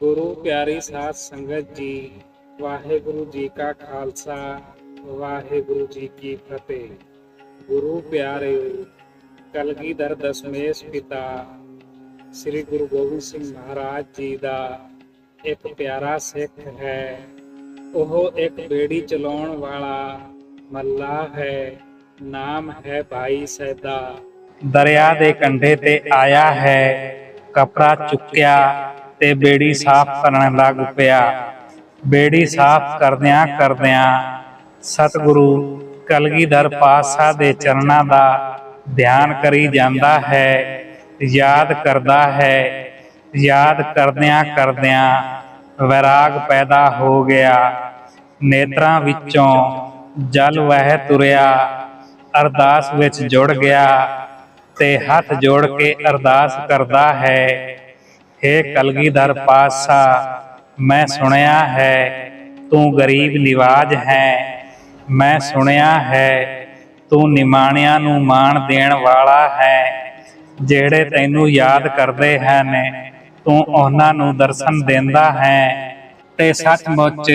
ਗੁਰੂ ਪਿਆਰੀ ਸਾਧ ਸੰਗਤ ਜੀ, ਵਾਹਿਗੁਰੂ ਜੀ ਕਾ ਖਾਲਸਾ, ਵਾਹਿਗੁਰੂ ਜੀ ਕੀ ਫਤਿਹ। ਗੁਰੂ ਪਿਆਰੇ ਕਲਗੀਧਰ ਦਸਮੇਸ਼ ਪਿਤਾ, ਸ੍ਰੀ ਗੁਰੂ ਗੋਬਿੰਦ ਸਿੰਘ ਮਹਾਰਾਜ ਜੀ ਦਾ ਇੱਕ ਪਿਆਰਾ ਸਿੱਖ ਹੈ। ਉਹ ਇੱਕ ਬੇੜੀ ਚਲਾਉਣ ਵਾਲਾ ਮੱਲਾ ਹੈ, ਨਾਮ ਹੈ ਭਾਈ ਸੈਦਾ। ਦਰਿਆ ਦੇ ਕੰਢੇ ਤੇ ਆਇਆ ਹੈ, ਕਪੜਾ ਚੁੱਕਿਆ ਤੇ ਬੇੜੀ ਸਾਫ਼ ਕਰਨ ਲੱਗ ਪਿਆ। ਬੇੜੀ ਸਾਫ਼ ਕਰਦਿਆਂ ਕਰਦਿਆਂ ਸਤਿਗੁਰੂ ਕਲਗੀਧਰ ਪਾਤਸ਼ਾਹ ਦੇ ਚਰਨਾਂ ਦਾ ਧਿਆਨ ਕਰੀ ਜਾਂਦਾ ਹੈ, ਯਾਦ ਕਰਦਾ ਹੈ। ਯਾਦ ਕਰਦਿਆਂ ਕਰਦਿਆਂ ਵਿਰਾਗ ਪੈਦਾ ਹੋ ਗਿਆ। ਨੇਤਰਾਂ ਵਿੱਚੋਂ ਜਲ ਵਹਿ ਤੁਰਿਆ, ਅਰਦਾਸ ਵਿੱਚ ਜੁੜ ਗਿਆ ਤੇ ਹੱਥ ਜੋੜ ਕੇ ਅਰਦਾਸ ਕਰਦਾ ਹੈ हे ਕਲਗੀਧਰ ਪਾਤਸ਼ਾਹ ਮੈਂ ਸੁਣਿਆ ਹੈ, ਤੂੰ ਗਰੀਬ ਨਿਵਾਜ ਹੈ। ਮੈਂ ਸੁਣਿਆ ਹੈ, ਤੂੰ ਨਿਮਾਣਿਆਂ ਨੂੰ ਮਾਣ ਦੇਣ ਵਾਲਾ ਹੈ। ਜਿਹੜੇ ਤੈਨੂੰ ਯਾਦ ਕਰਦੇ ਹਨ, ਤੂੰ ਉਹਨਾਂ ਨੂੰ ਦਰਸ਼ਨ ਦਿੰਦਾ ਹੈ। ਤੇ ਸੱਚਮੁੱਚ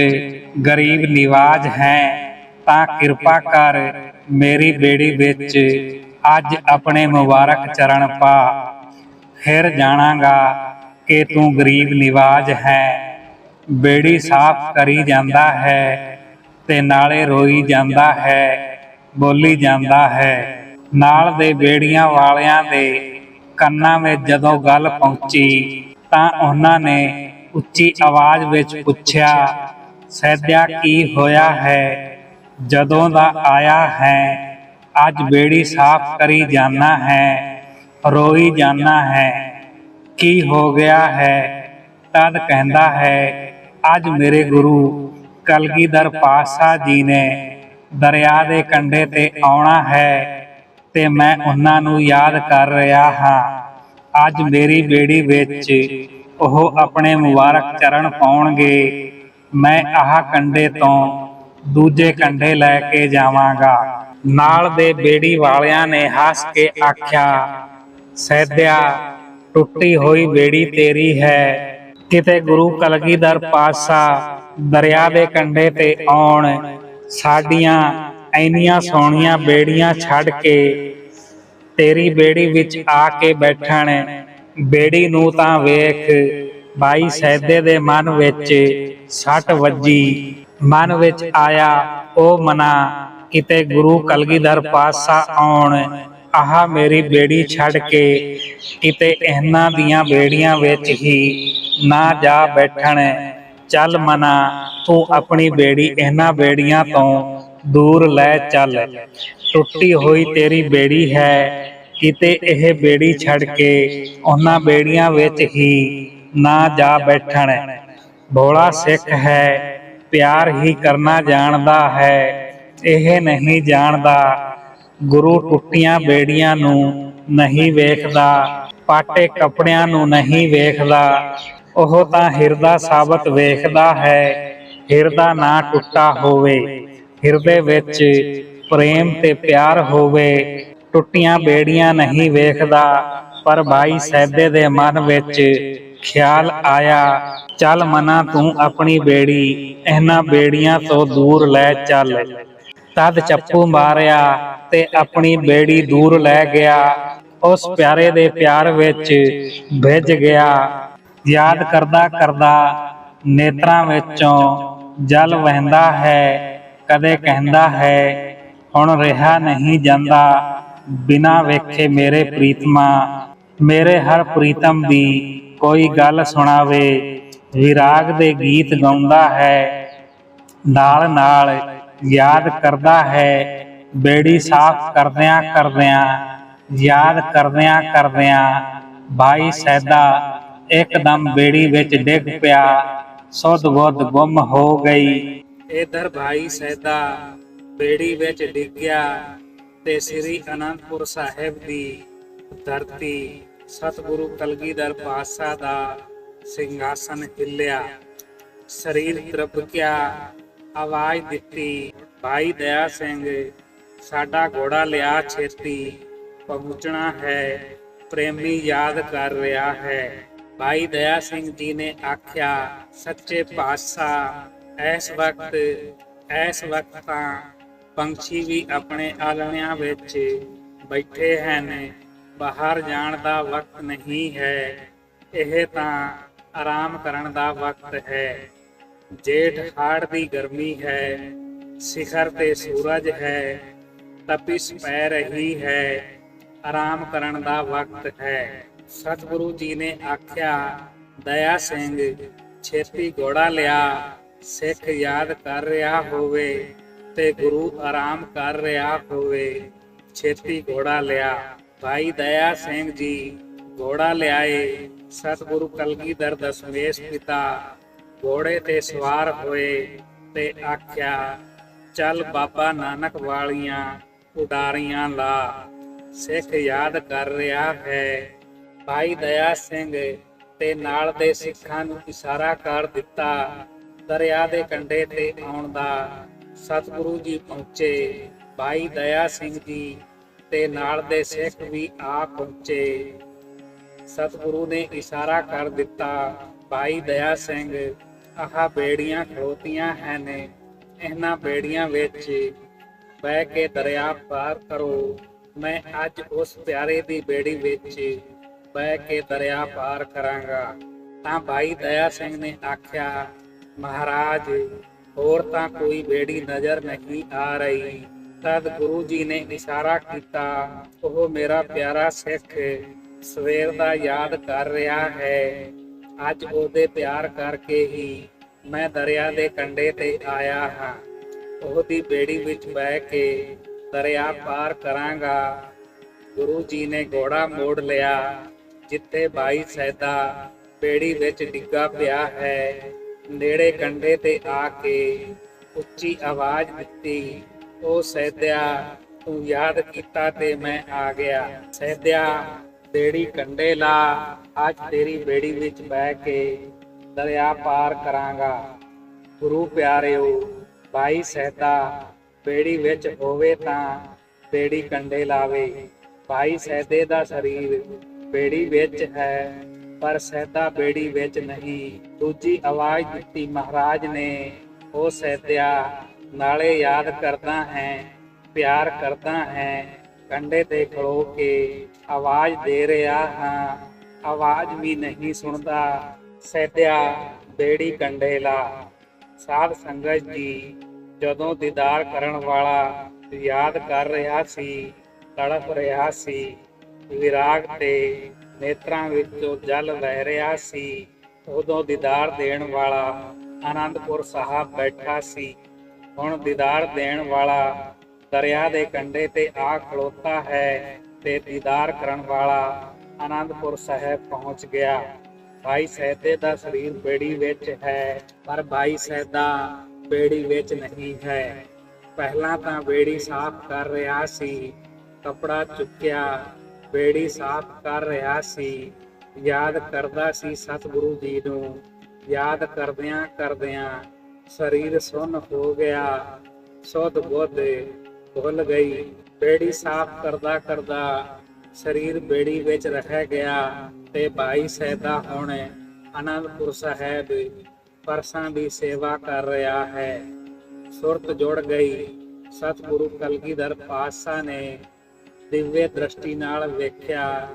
ਗਰੀਬ ਨਿਵਾਜ ਹੈ, ਤਾਂ ਕਿਰਪਾ ਕਰ ਮੇਰੀ ਬੇੜੀ ਵਿੱਚ ਅੱਜ ਆਪਣੇ ਮੁਬਾਰਕ ਚਰਨ ਪਾ। ਫਿਰ ਜਾਣਾਗਾ ਕਿ ਤੂੰ ਗਰੀਬ ਨਿਵਾਜ ਹੈ, ਬੇੜੀ ਸਾਫ਼ ਕਰੀ ਜਾਂਦਾ ਹੈ ਤੇ ਨਾਲੇ ਰੋਈ ਜਾਂਦਾ ਹੈ, ਬੋਲੀ ਜਾਂਦਾ ਹੈ। ਨਾਲ ਦੇ ਬੇੜੀਆਂ ਵਾਲਿਆਂ ਦੇ ਕੰਨਾਂ ਵਿੱਚ ਜਦੋਂ ਗੱਲ ਪਹੁੰਚੀ ਤਾਂ ਉਹਨਾਂ ਨੇ ਉੱਚੀ ਆਵਾਜ਼ ਵਿੱਚ ਪੁੱਛਿਆ, ਸੈਦਿਆ, ਕੀ ਹੋਇਆ ਹੈ? ਜਦੋਂ ਦਾ ਆਇਆ ਹੈ, ਅੱਜ ਬੇੜੀ ਸਾਫ਼ ਕਰੀ ਜਾਣਾ ਹੈ, ਰੋਈ ਜਾਣਾ ਹੈ। ਕੀ ਹੋ ਗਿਆ ਹੈ? ਤਦ ਕਹਿੰਦਾ ਹੈ, ਅੱਜ ਮੇਰੇ ਗੁਰੂ ਕਲਗੀਧਰ ਪਾਤਸ਼ਾਹ ਜੀ ਨੇ ਦਰਿਆ ਦੇ ਕੰਢੇ ਤੇ ਆਉਣਾ ਹੈ ਤੇ ਮੈਂ ਉਹਨਾਂ ਨੂੰ ਯਾਦ ਕਰ ਰਿਹਾ ਹਾਂ। ਅੱਜ ਮੇਰੀ ਬੇੜੀ ਵਿੱਚ ਉਹ ਆਪਣੇ ਮੁਬਾਰਕ ਚਰਨ ਪਾਉਣਗੇ। ਮੈਂ ਆਹ ਕੰਢੇ ਤੋਂ ਦੂਜੇ ਕੰਢੇ ਲੈ ਕੇ ਜਾਵਾਂਗਾ। ਨਾਲ ਦੇ ਬੇੜੀ ਵਾਲਿਆਂ ਨੇ ਹੱਸ ਕੇ ਆਖਿਆ ਸੈਦਿਆ ਟੁੱਟੀ ਹੋਈ ਬੇੜੀ ਤੇਰੀ ਹੈ। ਕਿਤੇ ਗੁਰੂ ਕਲਗੀਧਰ ਪਾਤਸ਼ਾਹ ਦਰਿਆ ਦੇ ਕੰਢੇ ਤੇ ਆਉਣ, ਸਾਡੀਆਂ ਐਨੀਆਂ ਸੋਹਣੀਆਂ ਬੇੜੀਆਂ ਛੱਡ ਕੇ ਤੇਰੀ ਬੇੜੀ ਵਿੱਚ ਆ ਕੇ ਬੈਠਣ, ਬੇੜੀ ਨੂੰ ਤਾਂ ਵੇਖ ਬਾਈ ਸੈਦੇ ਦੇ ਮਨ ਵਿੱਚ ਸੱਟ ਵੱਜੀ। ਮਨ ਵਿੱਚ ਆਇਆ, ਉਹ ਮਨਾ, ਕਿਤੇ ਗੁਰੂ ਕਲਗੀਧਰ ਪਾਤਸ਼ਾਹ ਆਉਣ ਆਹ ਮੇਰੀ ਬੇੜੀ ਛੱਡ ਕੇ ਕਿਤੇ ਇਹਨਾਂ ਦੀਆਂ ਬੇੜੀਆਂ ਵਿੱਚ ਹੀ ਨਾ ਜਾ ਬੈਠਣ। ਚੱਲ ਮਨਾ, ਤੂੰ ਆਪਣੀ ਬੇੜੀ ਇਹਨਾਂ ਬੇੜੀਆਂ ਤੋਂ ਦੂਰ ਲੈ ਚੱਲ। ਟੁੱਟੀ ਹੋਈ ਤੇਰੀ ਬੇੜੀ ਹੈ, ਕਿਤੇ ਇਹ ਬੇੜੀ ਛੱਡ ਕੇ ਉਹਨਾਂ ਬੇੜੀਆਂ ਵਿੱਚ ਹੀ ਨਾ ਜਾ ਬੈਠਣ। ਭੋਲਾ ਸਿੱਖ ਹੈ, ਪਿਆਰ ਹੀ ਕਰਨਾ ਜਾਣਦਾ ਹੈ, ਇਹ ਨਹੀਂ ਜਾਣਦਾ ਗੁਰੂ ਟੁੱਟੀਆਂ ਬੇੜੀਆਂ ਨੂੰ ਨਹੀਂ ਵੇਖਦਾ, ਪਾਟੇ ਕੱਪੜਿਆਂ ਨੂੰ ਨਹੀਂ ਵੇਖਦਾ। ਉਹ ਤਾਂ ਹਿਰਦਾ ਸਾਬਤ ਵੇਖਦਾ ਹੈ, ਹਿਰਦਾ ਨਾ ਟੁੱਟਾ ਹੋਵੇ। ਹਿਰਦੇ ਵਿੱਚ ਪ੍ਰੇਮ ਤੇ ਪਿਆਰ ਹੋਵੇ, ਟੁੱਟੀਆਂ ਬੇੜੀਆਂ ਨਹੀਂ ਵੇਖਦਾ। ਪਰ ਭਾਈ ਸੈਦੇ ਦੇ ਮਨ ਵਿੱਚ ਖਿਆਲ ਆਇਆ, ਚੱਲ ਮਨਾ ਤੂੰ ਆਪਣੀ ਬੇੜੀ, ਇਹਨਾਂ ਬੇੜੀਆਂ ਤੋਂ ਦੂਰ ਲੈ ਚੱਲ। ਤਦ ਚੱਪੂ ਮਾਰਿਆ ਤੇ ਆਪਣੀ ਬੇੜੀ ਦੂਰ ਲੈ ਗਿਆ। ਉਸ ਪਿਆਰੇ ਦੇ ਪਿਆਰ ਵਿੱਚ ਭਿੱਜ ਗਿਆ। ਯਾਦ ਕਰਦਾ ਕਰਦਾ ਨੇਤਰਾਂ ਵਿੱਚੋਂ ਜਲ ਵਹਿੰਦਾ ਹੈ, ਕਦੇ ਕਹਿੰਦਾ ਹੈ, ਹੁਣ ਰਿਹਾ ਨਹੀਂ ਜਾਂਦਾ, ਬਿਨਾ ਵੇਖੇ ਮੇਰੇ ਪ੍ਰੀਤਮਾ, ਮੇਰੇ ਹਰ ਪ੍ਰੀਤਮ ਦੀ ਕੋਈ ਗੱਲ ਸੁਣਾਵੇ, ਵਿਰਾਗ ਦੇ ਗੀਤ ਗਾਉਂਦਾ ਹੈ ਨਾਲ ਨਾਲ ਯਾਦ ਕਰਦਾ ਹੈ। ਬੇੜੀ ਸਾਫ਼ ਕਰਦਿਆਂ ਕਰਦਿਆਂ, ਯਾਦ ਕਰਦਿਆਂ ਕਰਦਿਆਂ ਭਾਈ ਸੈਦਾ ਇੱਕਦਮ ਬੇੜੀ ਵਿੱਚ ਡਿੱਗ ਪਿਆ। ਸੁੱਧ ਬੁੱਧ ਗੁੰਮ ਹੋ ਗਈ। ਇਧਰ ਭਾਈ ਸੈਦਾ ਬੇੜੀ ਵਿੱਚ ਡਿੱਗ ਗਿਆ ਤੇ ਸ੍ਰੀ ਅਨੰਦਪੁਰ ਸਾਹਿਬ ਦੀ ਧਰਤੀ ਸਤਿਗੁਰੂ ਕਲਗੀਧਰ ਪਾਤਸ਼ਾਹ ਦਾ ਸਿੰਘਾਸਨ ਹਿੱਲਿਆ। ਸਰੀਰ ਤਰਪਕਿਆ ਆਵਾਜ਼ ਦਿੱਤੀ, ਭਾਈ ਦਇਆ ਸਿੰਘ, ਸਾਡਾ ਘੋੜਾ ਲਿਆ ਛੇਤੀ, ਪਹੁੰਚਣਾ ਹੈ, ਪ੍ਰੇਮੀ ਯਾਦ ਕਰ ਰਿਹਾ ਹੈ। ਭਾਈ ਦਇਆ ਸਿੰਘ ਜੀ ਨੇ ਆਖਿਆ, ਸੱਚੇ ਪਾਤਸ਼ਾਹ, ਐਸ ਵਕਤ ਐਸ ਵਕਤ ਤਾਂ ਪੰਛੀ ਵੀ ਆਪਣੇ ਆਲਣਿਆਂ ਵਿੱਚ ਬੈਠੇ ਹਨ, ਬਾਹਰ ਜਾਣ ਦਾ ਵਕਤ ਨਹੀਂ ਹੈ, ਇਹ ਤਾਂ ਆਰਾਮ ਕਰਨ ਦਾ ਵਕਤ ਹੈ। ਜੇਠ ਹਾੜ ਦੀ ਗਰਮੀ ਹੈ, ਸਿਖਰ ਤੇ ਸੂਰਜ ਹੈ, ਤਪਿਸ ਪੈ ਰਹੀ ਹੈ, ਆਰਾਮ ਕਰਨ ਦਾ ਵਕਤ ਹੈ। ਸਤਿਗੁਰੂ ਜੀ ਨੇ ਆਖਿਆ, ਦਇਆ ਸਿੰਘ, ਛੇਤੀ ਘੋੜਾ ਲਿਆ, ਸਿੱਖ ਯਾਦ ਕਰ ਰਿਹਾ ਹੋਵੇ ਤੇ ਗੁਰੂ ਆਰਾਮ ਕਰ ਰਿਹਾ ਹੋਵੇ, ਛੇਤੀ ਘੋੜਾ ਲਿਆ। ਭਾਈ ਦਇਆ ਸਿੰਘ ਜੀ ਘੋੜਾ ਲਿਆਏ। ਸਤਿਗੁਰੂ ਕਲਗੀਧਰ ਦਸਮੇਸ਼ ਪਿਤਾ ਘੋੜੇ ਤੇ ਸਵਾਰ ਹੋਏ ਤੇ ਆਖਿਆ, ਚੱਲ ਬਾਬਾ ਨਾਨਕ ਵਾਲੀਆਂ ਉਡਾਰੀਆਂ ਲਾ। ਸਿੱਖ ਯਾਦ ਕਰ ਰਿਹਾ ਹੈ। ਭਾਈ ਦਇਆ ਸਿੰਘ ਤੇ ਨਾਲ ਦੇ ਸਿੱਖਾਂ ਨੂੰ ਇਸ਼ਾਰਾ ਕਰ ਦਿੱਤਾ। ਦਰਿਆ ਦੇ ਕੰਢੇ ਤੇ ਆਉਣ ਦਾ ਸਤਿਗੁਰੂ ਜੀ ਪਹੁੰਚੇ। ਭਾਈ ਦਇਆ ਸਿੰਘ ਜੀ ਤੇ ਨਾਲ ਦੇ ਸਿੱਖ ਵੀ ਆ ਪਹੁੰਚੇ। ਸਤਿਗੁਰੂ ਨੇ ਇਸ਼ਾਰਾ ਕਰ ਦਿੱਤਾ। ਭਾਈ ਦਇਆ ਸਿੰਘ ਆਹ ਬੇੜੀਆਂ ਖਲੋਤੀਆਂ ਹਨ ਇਹਨਾਂ ਬੇੜੀਆਂ ਵਿੱਚ ਬਹਿ ਕੇ ਦਰਿਆ ਪਾਰ ਕਰੋ। ਮੈਂ ਅੱਜ ਉਸ ਪਿਆਰੇ ਦੀ ਬੇੜੀ ਵਿੱਚ ਬਹਿ ਕੇ ਦਰਿਆ ਪਾਰ ਕਰਾਂਗਾ। ਤਾਂ ਭਾਈ ਦਇਆ ਸਿੰਘ ਨੇ ਆਖਿਆ, ਮਹਾਰਾਜ, ਹੋਰ ਤਾਂ ਕੋਈ ਬੇੜੀ ਨਜ਼ਰ ਨਹੀਂ ਆ ਰਹੀ। ਤਦ ਗੁਰੂ ਜੀ ਨੇ ਇਸ਼ਾਰਾ ਕੀਤਾ, ਉਹ ਮੇਰਾ ਪਿਆਰਾ ਸਿੱਖ ਸਵੇਰ ਦਾ ਯਾਦ ਕਰ ਰਿਹਾ ਹੈ। ਅੱਜ ਉਹਦੇ ਪਿਆਰ ਕਰਕੇ ਹੀ ਮੈਂ ਦਰਿਆ ਦੇ ਕੰਢੇ ਤੇ ਆਇਆ ਹਾਂ। ਉਹਦੀ ਬੇੜੀ ਵਿੱਚ ਬਹਿ ਕੇ ਦਰਿਆ ਪਾਰ ਕਰਾਂਗਾ। ਗੁਰੂ ਜੀ ਨੇ ਘੋੜਾ ਮੋੜ ਲਿਆ, ਜਿੱਥੇ ਬਾਈ ਸੈਦਾ ਬੇੜੀ ਵਿੱਚ ਡਿੱਗਾ ਪਿਆ ਹੈ। ਨੇੜੇ ਕੰਢੇ ਤੇ ਆ ਕੇ ਉੱਚੀ ਆਵਾਜ਼ ਦਿੱਤੀ, ਉਹ ਸੈਦਿਆ, ਤੂੰ ਯਾਦ ਕੀਤਾ ਤੇ ਮੈਂ ਆ ਗਿਆ। ਸੈਦਿਆ ਬੇੜੀ ਕੰਢੇ ਲਾ, ਅੱਜ ਤੇਰੀ ਬੇੜੀ ਵਿੱਚ ਬਹਿ ਕੇ ਦਰਿਆ ਪਾਰ ਕਰਾਂਗਾ। ਗੁਰੂ ਪਿਆਰਿਓ ਭਾਈ ਸਹਿਤਾ ਬੇੜੀ ਵਿੱਚ ਹੋਵੇ ਤਾਂ ਬੇੜੀ ਕੰਡੇ ਲਾਵੇ। ਬਾਈ ਸਹਿਦੇ ਦਾ ਸਰੀਰ ਬੇੜੀ ਵਿੱਚ ਹੈ, ਪਰ ਸਹਿਦਾ ਬੇੜੀ ਵਿੱਚ ਨਹੀਂ। ਦੂਜੀ ਆਵਾਜ਼ ਦਿੱਤੀ ਮਹਾਰਾਜ ਨੇ, ਉਹ ਸਹਿਦਿਆ ਨਾਲੇ ਯਾਦ ਕਰਦਾ ਹੈ, ਪਿਆਰ ਕਰਦਾ ਹੈ ਕੰਡੇ ਤੇ ਖੜੋ ਕੇ ਆਵਾਜ਼ ਦੇ ਰਿਹਾ ਹਾਂ। ਆਵਾਜ਼ ਵੀ ਨਹੀਂ ਸੁਣਦਾ। ਸਹਿਦਿਆ ਬੇੜੀ ਕੰਡੇ ਲਾ। ਸਾਧ ਸੰਗਤ ਜੀ ਜਦੋਂ ਦੀਦਾਰ ਕਰਨ ਵਾਲਾ ਯਾਦ ਕਰ ਰਿਹਾ ਸੀ, ਤੜਪ ਰਿਹਾ ਸੀ, ਵਿਰਾਗ ਤੇ ਨੇਤਰਾਂ ਵਿੱਚੋਂ ਜਲ ਵਹਿ ਰਿਹਾ ਸੀ, ਉਦੋਂ ਦੀਦਾਰ ਦੇਣ ਵਾਲਾ ਆਨੰਦਪੁਰ ਸਾਹਿਬ ਬੈਠਾ ਸੀ। ਹੁਣ ਦੀਦਾਰ ਦੇਣ ਵਾਲਾ ਦਰਿਆ ਦੇ ਕੰਢੇ ਤੇ ਆ ਖਲੋਤਾ ਹੈ ਤੇ ਦੀਦਾਰ ਕਰਨ ਵਾਲਾ ਆਨੰਦਪੁਰ ਸਾਹਿਬ ਪਹੁੰਚ ਗਿਆ। ਭਾਈ ਸਹਿਦੇ ਦਾ ਸਰੀਰ ਬੇੜੀ ਵਿੱਚ ਹੈ, ਪਰ ਭਾਈ ਸਹਿਦਾ ਬੇੜੀ ਵਿੱਚ ਨਹੀਂ ਹੈ। ਪਹਿਲਾਂ ਤਾਂ ਬੇੜੀ ਸਾਫ਼ ਕਰ ਰਿਹਾ ਸੀ, ਕਪੜਾ ਚੁੱਕਿਆ, ਬੇੜੀ ਸਾਫ਼ ਕਰ ਰਿਹਾ ਸੀ। ਯਾਦ ਕਰਦਾ ਸੀ ਸਤਿਗੁਰੂ ਜੀ ਨੂੰ, ਯਾਦ ਕਰਦਿਆਂ ਕਰਦਿਆਂ ਸਰੀਰ ਸੁੰਨ ਹੋ ਗਿਆ। ਸੁਧ ਬੁੱਧ ਭੁੱਲ ਗਈ, ਬੇੜੀ ਸਾਫ਼ ਕਰਦਾ ਕਰਦਾ ਸਰੀਰ ਬੇੜੀ ਵਿੱਚ ਰਹਿ ਗਿਆ ਤੇ ਭਾਈ ਸਹਿਦਾ ਹੁਣ ਅਨੰਦਪੁਰ ਸਾਹਿਬ ਪਰਸਾਂ ਦੀ ਸੇਵਾ ਕਰ ਰਿਹਾ ਹੈ। ਸੁਰਤ ਜੁੜ ਗਈ, ਸਤਿਗੁਰੂ ਕਲਗੀਧਰ ਪਾਤਸ਼ਾਹ ਨੇ ਦਿਵਯ ਦ੍ਰਿਸ਼ਟੀ ਨਾਲ ਵੇਖਿਆ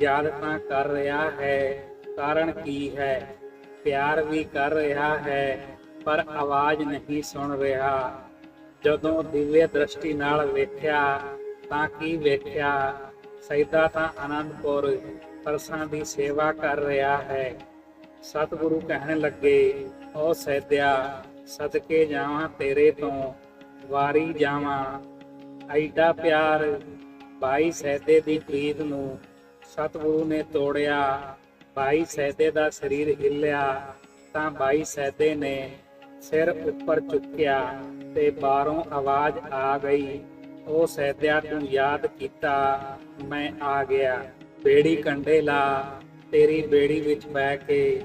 ਯਾਦ ਤਾਂ ਕਰ ਰਿਹਾ ਹੈ, ਕਾਰਨ ਕੀ ਹੈ? ਪਿਆਰ ਵੀ ਕਰ ਰਿਹਾ ਹੈ, ਪਰ ਆਵਾਜ਼ ਨਹੀਂ ਸੁਣ ਰਿਹਾ। ਜਦੋਂ ਦਿਵਯ ਦ੍ਰਿਸ਼ਟੀ ਨਾਲ ਵੇਖਿਆ, ਤਾਂ ਕੀ ਵੇਖਿਆ? ਸੈਦਾ ਤਾਂ ਆਨੰਦਪੁਰ ਪਰਸਾਂ ਦੀ ਸੇਵਾ ਕਰ ਰਿਹਾ ਹੈ। ਸਤਿਗੁਰੂ ਕਹਿਣ ਲੱਗੇ, ਓ ਸੈਦਿਆ ਸਦਕੇ ਜਾਵਾਂ ਤੇਰੇ ਤੋਂ, ਵਾਰੀ ਜਾਵਾਂ। ਐਡਾ ਪਿਆਰ ਭਾਈ ਸੈਦੇ ਦੀ ਪ੍ਰੀਤ ਨੂੰ ਸਤਿਗੁਰੂ ਨੇ ਤੋੜਿਆ। ਭਾਈ ਸੈਦੇ ਦਾ ਸਰੀਰ ਹਿੱਲਿਆ, ਤਾਂ ਭਾਈ ਸੈਦੇ ਨੇ ਸਿਰ ਉੱਪਰ ਚੁੱਕਿਆ ਤੇ ਬਾਹਰੋਂ ਆਵਾਜ਼ ਆ ਗਈ। ਉਹ ਸੈਦਿਆ, ਤੂੰ ਯਾਦ ਕੀਤਾ, ਮੈਂ ਆ ਗਿਆ। ਬੇੜੀ ਕੰਡੇ ਲਾ, ਤੇਰੀ ਬੇੜੀ ਵਿੱਚ ਬਹਿ ਕੇ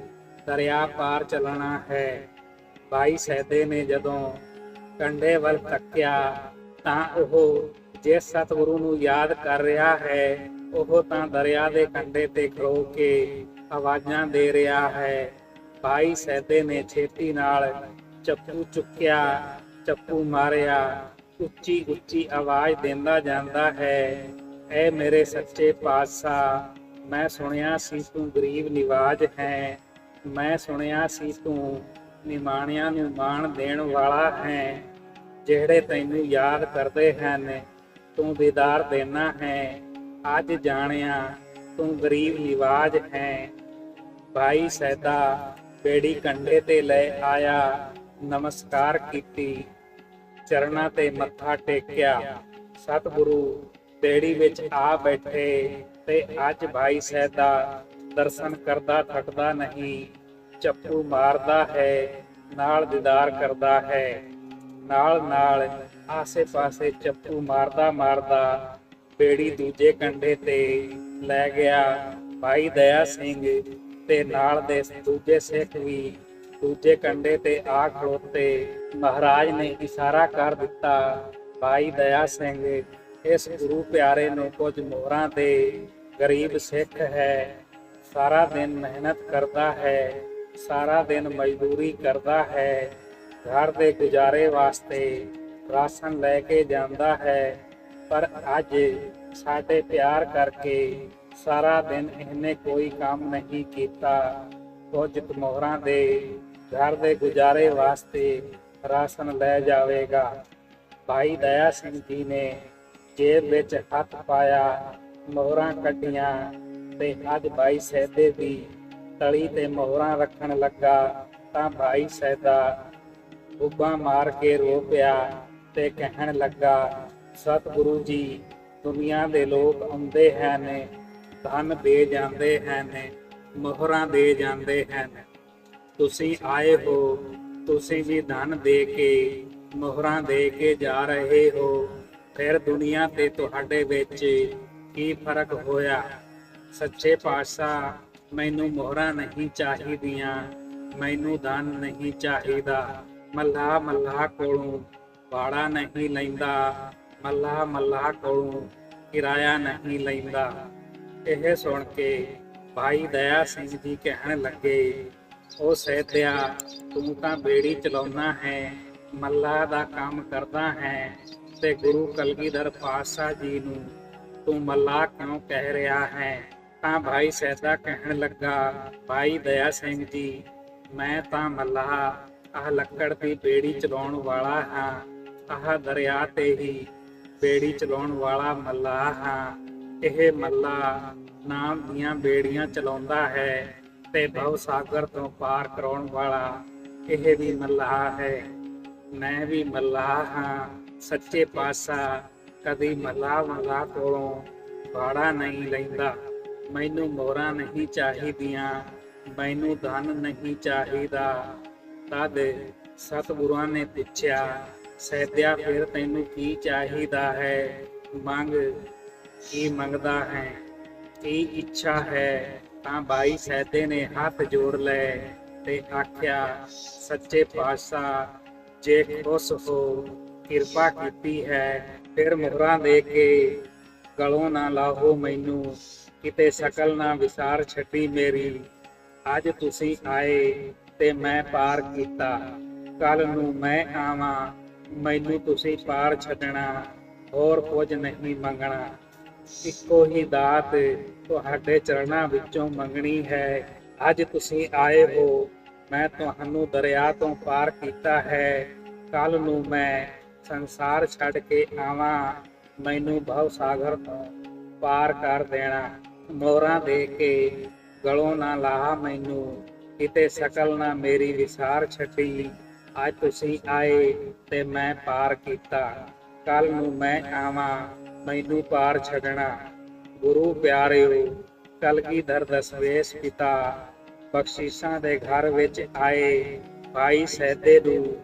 ਦਰਿਆ ਪਾਰ ਚੱਲਣਾ ਹੈ। ਭਾਈ ਸੈਦੇ ਨੇ ਜਦੋਂ ਕੰਡੇ ਵੱਲ ਤੱਕਿਆ, ਤਾਂ ਉਹ ਜਿਸ ਸਤਿਗੁਰੂ ਨੂੰ ਯਾਦ ਕਰ ਰਿਹਾ ਹੈ, ਉਹ ਤਾਂ ਦਰਿਆ ਦੇ ਕੰਢੇ ਤੇ ਖਲੋ ਕੇ ਆਵਾਜ਼ਾਂ ਦੇ ਰਿਹਾ ਹੈ। ਭਾਈ ਸੈਦੇ ਨੇ ਛੇਤੀ ਨਾਲ ਚੱਕੂ ਚੁੱਕਿਆ ਚੱਕੂ ਮਾਰਿਆ, ਉੱਚੀ ਉੱਚੀ ਆਵਾਜ਼ ਦਿੰਦਾ ਜਾਂਦਾ ਹੈ, ਐ ਮੇਰੇ ਸੱਚੇ ਪਾਤਸ਼ਾਹ, ਮੈਂ ਸੁਣਿਆ ਸੀ ਤੂੰ ਗਰੀਬ ਨਿਵਾਜ ਹੈ, ਮੈਂ ਸੁਣਿਆ ਸੀ ਤੂੰ ਨਿਮਾਣਿਆਂ ਨੂੰ ਮਾਣ ਦੇਣ ਵਾਲਾ ਹੈ, ਜਿਹੜੇ ਤੈਨੂੰ ਯਾਦ ਕਰਦੇ ਹਨ, ਤੂੰ ਦੀਦਾਰ ਦੇਣਾ ਹੈ, ਅੱਜ ਜਾਣਿਆ ਤੂੰ ਗਰੀਬ ਨਿਵਾਜ ਹੈ, ਭਾਈ ਸੈਦਾ ਬੇੜੀ ਕੰਡੇ ਤੇ ਲੈ ਆਇਆ ਨਮਸਕਾਰ ਕੀਤੀ, ਚਰਨਾਂ ਤੇ ਮੱਥਾ ਟੇਕਿਆ। ਸਤਿਗੁਰੂ ਬੇੜੀ ਵਿੱਚ ਆ ਬੈਠੇ ਤੇ ਅੱਜ ਭਾਈ ਸੈਦਾ ਦਰਸ਼ਨ ਕਰਦਾ ਥੱਕਦਾ ਨਹੀਂ ਚੱਪੂ ਮਾਰਦਾ ਹੈ, ਨਾਲ ਦੀਦਾਰ ਕਰਦਾ ਹੈ। ਨਾਲ ਨਾਲ ਆਸੇ-ਪਾਸੇ ਚੱਪੂ ਮਾਰਦਾ ਮਾਰਦਾ ਬੇੜੀ ਦੂਜੇ ਕੰਢੇ ਤੇ ਲੈ ਗਿਆ। ਭਾਈ ਦਇਆ ਸਿੰਘ ਤੇ ਨਾਲ ਦੇ ਦੂਜੇ ਸਿੱਖ ਵੀ ਦੂਜੇ ਕੰਢੇ ਤੇ ਆ ਖਲੋਤੇ, ਮਹਾਰਾਜ ਨੇ ਇਸ਼ਾਰਾ ਕਰ ਦਿੱਤਾ, ਭਾਈ ਦਇਆ ਸਿੰਘ, ਇਸ ਗੁਰੂ ਪਿਆਰੇ ਨੂੰ ਕੁਝ ਮੋਹਰਾਂ ਤੇ ਗਰੀਬ ਸਿੱਖ ਹੈ, ਸਾਰਾ ਦਿਨ ਮਿਹਨਤ ਕਰਦਾ ਹੈ, ਸਾਰਾ ਦਿਨ ਮਜ਼ਦੂਰੀ ਕਰਦਾ ਹੈ, ਘਰ ਦੇ ਗੁਜ਼ਾਰੇ ਵਾਸਤੇ ਰਾਸ਼ਨ ਲੈ ਕੇ ਜਾਂਦਾ ਹੈ, ਪਰ ਅੱਜ ਸਾਡੇ ਪਿਆਰ ਕਰਕੇ ਸਾਰਾ ਦਿਨ ਇਹਨੇ ਕੋਈ ਕੰਮ ਨਹੀਂ ਕੀਤਾ, ਕੁਝ ਮੋਹਰਾਂ ਦੇ ਘਰ ਦੇ ਗੁਜ਼ਾਰੇ ਵਾਸਤੇ ਰਾਸ਼ਨ ਲੈ ਜਾਵੇਗਾ। ਭਾਈ ਦਇਆ ਸਿੰਘ ਜੀ ਨੇ ਜੇਬ ਵਿੱਚ ਹੱਥ ਪਾਇਆ, ਮੋਹਰਾਂ ਕੱਢੀਆਂ ਤੇ ਅੱਜ ਭਾਈ ਸਹਿਦੇ ਦੀ ਤਲੀ ਤੇ ਮੋਹਰਾਂ ਰੱਖਣ ਲੱਗਾ ਤਾਂ ਭਾਈ ਸਹਿਦਾ ਉੱਬਾ ਮਾਰ ਕੇ ਰੋ ਪਿਆ ਤੇ ਕਹਿਣ ਲੱਗਾ, ਸਤਿਗੁਰੂ ਜੀ, ਦੁਨੀਆ ਦੇ ਲੋਕ ਆਉਂਦੇ ਹਨ, ਧਨ ਦੇ ਜਾਂਦੇ ਹਨ, ਮੋਹਰਾਂ ਦੇ ਜਾਂਦੇ ਹਨ। ਤੁਸੀਂ ਆਏ ਹੋ, ਤੁਸੀਂ ਵੀ ਧਨ ਦੇ ਕੇ, ਮੋਹਰਾਂ ਦੇ ਕੇ ਜਾ ਰਹੇ ਹੋ। ਫਿਰ ਦੁਨੀਆ ਤੇ ਤੁਹਾਡੇ ਵਿੱਚ ਕੀ ਫ਼ਰਕ ਹੋਇਆ? ਸੱਚੇ ਪਾਤਸ਼ਾਹ, ਮੈਨੂੰ ਮੋਹਰਾਂ ਨਹੀਂ ਚਾਹੀਦੀਆਂ, ਮੈਨੂੰ ਧਨ ਨਹੀਂ ਚਾਹੀਦਾ। ਮੱਲਾ ਮੱਲਾ ਕੋਲੋਂ ਬਾੜਾ ਨਹੀਂ ਲੈਂਦਾ ਮੱਲਾ ਮੱਲਾ ਕੋਲੋਂ ਕਿਰਾਇਆ ਨਹੀਂ ਲੈਂਦਾ। ਇਹ ਸੁਣ ਕੇ ਭਾਈ ਦਇਆ ਸਿੰਘ ਜੀ ਕਹਿਣ ਲੱਗੇ ਉਹ ਸਹਿਤਿਆ ਤੂੰ ਤਾਂ ਬੇੜੀ ਚਲਾਉਣਾ ਹੈ, ਮੱਲਾ ਦਾ ਕੰਮ ਕਰਦਾ ਹੈ ਤੇ ਗੁਰੂ ਕਲਗੀਧਰ ਪਾਤਸ਼ਾਹ ਜੀ ਨੂੰ ਤੂੰ ਮੱਲਾ ਕਿਉਂ ਕਹਿ ਰਿਹਾ ਹੈ? ਤਾਂ ਭਾਈ ਸਹਿਤਾ ਕਹਿਣ ਲੱਗਾ, ਭਾਈ ਦਇਆ ਸਿੰਘ ਜੀ, ਮੈਂ ਤਾਂ ਮੱਲਾ, ਆਹ ਲੱਕੜ ਦੀ ਬੇੜੀ ਚਲਾਉਣ ਵਾਲਾ ਹਾਂ, ਆਹ ਦਰਿਆ ਤੇ ਹੀ ਬੇੜੀ ਚਲਾਉਣ ਵਾਲਾ ਮੱਲਾ ਹਾਂ, ਇਹ ਮੱਲਾ ਨਾਮ ਦੀਆਂ ਬੇੜੀਆਂ ਚਲਾਉਂਦਾ ਹੈ। ਤੇ ਭਵ ਸਾਗਰ ਤੋਂ ਪਾਰ ਕਰਾਉਣ ਵਾਲਾ ਇਹ ਵੀ ਮੱਲਾਹ ਹੈ। ਮੈਂ ਵੀ ਮੱਲਾਹ ਹਾਂ। ਸੱਚੇ ਪਾਤਸ਼ਾਹ ਕਦੀ ਮੱਲਾ ਮੱਲਾ ਕੋਲੋਂ ਬਾੜਾ ਨਹੀਂ ਲੈਂਦਾ। ਮੈਨੂੰ ਮੋਹਰਾਂ ਨਹੀਂ ਚਾਹੀਦੀਆਂ, ਮੈਨੂੰ ਧਨ ਨਹੀਂ ਚਾਹੀਦਾ। ਤਦ ਸਤਿਗੁਰਾਂ ਨੇ ਪੁੱਛਿਆ, ਸੈਦਿਆ, ਫਿਰ ਤੈਨੂੰ ਕੀ ਚਾਹੀਦਾ ਹੈ? ਮੰਗ, ਕੀ ਮੰਗਦਾ ਹੈ? ਕੀ ਇੱਛਾ ਹੈ? ਤਾਂ ਬਾਈ ਸੈਦੇ ਨੇ ਹੱਥ ਜੋੜ ਲਏ ਤੇ ਆਖਿਆ, ਸੱਚੇ ਪਾਤਸ਼ਾਹ, ਜੇ ਖੁਸ਼ ਹੋ, ਕਿਰਪਾ ਕੀਤੀ ਹੈ, ਫਿਰ ਮੁਹਰਾਂ ਦੇ ਕੇ ਗਲੋਂ ਨਾ ਲਾਹੋ ਮੈਨੂੰ, ਕਿਤੇ ਸ਼ਕਲ ਨਾ ਵਿਸਾਰ ਛੱਡੀ ਮੇਰੀ। ਅੱਜ ਤੁਸੀਂ ਆਏ ਤੇ ਮੈਂ ਪਾਰ ਕੀਤਾ। ਕੱਲ ਨੂੰ ਮੈਂ ਆਵਾਂ, ਮੈਨੂੰ ਤੁਸੀਂ ਪਾਰ ਛੱਡਣਾ, ਹੋਰ ਕੁਝ ਨਹੀਂ ਮੰਗਣਾ। ਇੱਕੋ ਹੀ ਦਾਤ ਤੁਹਾਡੇ ਚਰਨਾਂ ਵਿੱਚੋਂ ਮੰਗਣੀ ਹੈ। ਅੱਜ ਤੁਸੀਂ ਆਏ ਹੋ। ਮੈਂ ਤੁਹਾਨੂੰ ਦਰਿਆ ਤੋਂ ਪਾਰ ਕੀਤਾ ਹੈ। ਕੱਲ ਨੂੰ ਮੈਂ ਸੰਸਾਰ ਛੱਡ ਕੇ ਆਵਾਂ। ਮੈਨੂੰ ਭਵ ਸਾਗਰ ਤੋਂ ਪਾਰ ਕਰ ਦੇਣਾ। ਮੋਹਰਾਂ ਦੇ ਕੇ ਗਲੋਂ ਨਾ ਲਾਹ ਮੈਨੂੰ। ਕਿਤੇ ਸ਼ਕਲ ਨਾ ਮੇਰੀ ਵਿਸਾਰ ਛੱਡੀ। ਅੱਜ ਤੁਸੀਂ ਆਏ ਤੇ ਮੈਂ ਪਾਰ ਕੀਤਾ। ਕੱਲ ਨੂੰ ਮੈਂ ਆਵਾਂ। ਮੈਨੂੰ ਪਾਰ ਛੱਡਣਾ। ਗੁਰੂ ਪਿਆਰਿਓ ਕਲਗੀਧਰ ਦਸਵੇਸ਼ ਪਿਤਾ, ਬਖਸ਼ੀਸ਼ਾਂ ਦੇ ਘਰ ਵਿੱਚ ਆਏ, ਭਾਈ ਸੈਦੇ ਨੂੰ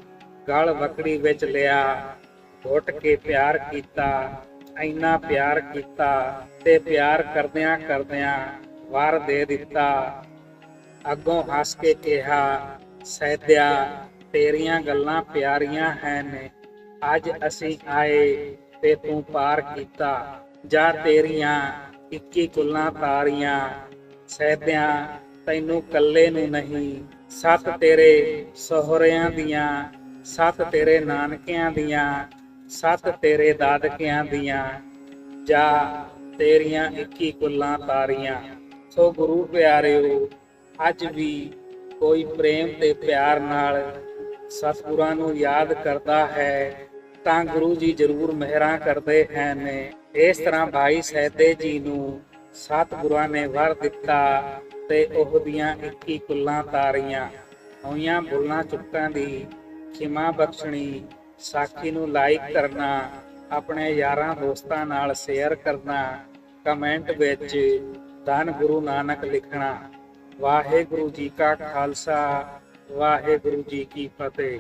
ਗਲ ਵਕੜੀ ਵਿੱਚ ਲਿਆ, ਘੁੱਟ ਕੇ ਪਿਆਰ ਕੀਤਾ, ਇੰਨਾ ਪਿਆਰ ਕੀਤਾ ਤੇ ਪਿਆਰ ਕਰਦਿਆਂ ਕਰਦਿਆਂ ਵਾਰ ਦੇ ਦਿੱਤਾ। ਅੱਗੋਂ ਹੱਸ ਕੇ ਕਿਹਾ, ਸੈਦਿਆ, ਤੇਰੀਆਂ ਗੱਲਾਂ ਪਿਆਰੀਆਂ ਹਨ ਅੱਜ ਅਸੀਂ ਆਏ ਤੇ ਤੂੰ ਪਾਰ ਕੀਤਾ। ਜਾਂ ਤੇਰੀਆਂ ਇੱਕੀ ਕੁੱਲਾਂ ਤਾਰੀਆਂ। ਸਹਿਦਿਆਂ ਤੈਨੂੰ ਕੱਲੇ ਨੂੰ ਨਹੀਂ। ਸੱਤ ਤੇਰੇ ਸਹੁਰਿਆਂ ਦੀਆਂ, ਸੱਤ ਤੇਰੇ ਨਾਨਕਿਆਂ ਦੀਆਂ, ਸੱਤ ਤੇਰੇ ਦਾਦਕਿਆਂ ਦੀਆਂ। ਜਾ ਤੇਰੀਆਂ ਇੱਕੀ ਕੁੱਲਾਂ ਤਾਰੀਆਂ। ਸੋ ਗੁਰੂ ਪਿਆਰਿਓ, ਅੱਜ ਵੀ ਕੋਈ ਪ੍ਰੇਮ ਤੇ ਪਿਆਰ ਨਾਲ ਸਤਿਗੁਰਾਂ ਨੂੰ ਯਾਦ ਕਰਦਾ ਹੈ। ਤਾਂ ਗੁਰੂ ਜੀ ਜ਼ਰੂਰ ਮਿਹਰਾਂ ਕਰਦੇ ਹਨ। ਇਸ ਤਰ੍ਹਾਂ ਭਾਈ ਸਹਿਦੇ ਜੀ ਨੂੰ ਸਤਿਗੁਰਾਂ ਨੇ ਵਰ ਦਿੱਤਾ ਤੇ ਉਹ ਦੀਆਂ 21 ਕੁੱਲਾਂ ਤਾਰੀਆਂ, ਹੋਈਆਂ ਬੁੱਲਾਂ ਚੁੱਕਾਂ ਦੀ ਖਿਮਾ ਬਖਸ਼ਣੀ, ਸਾਖੀ ਨੂੰ ਲਾਈਕ ਕਰਨਾ, ਆਪਣੇ ਯਾਰਾਂ ਦੋਸਤਾਂ ਨਾਲ ਸ਼ੇਅਰ ਕਰਨਾ, ਕਮੈਂਟ ਵਿੱਚ ਧੰਨ ਗੁਰੂ ਨਾਨਕ ਲਿਖਣਾ, ਵਾਹਿਗੁਰੂ ਜੀ ਕਾ ਖਾਲਸਾ, ਵਾਹਿਗੁਰੂ ਜੀ ਕੀ ਫਤਿਹ।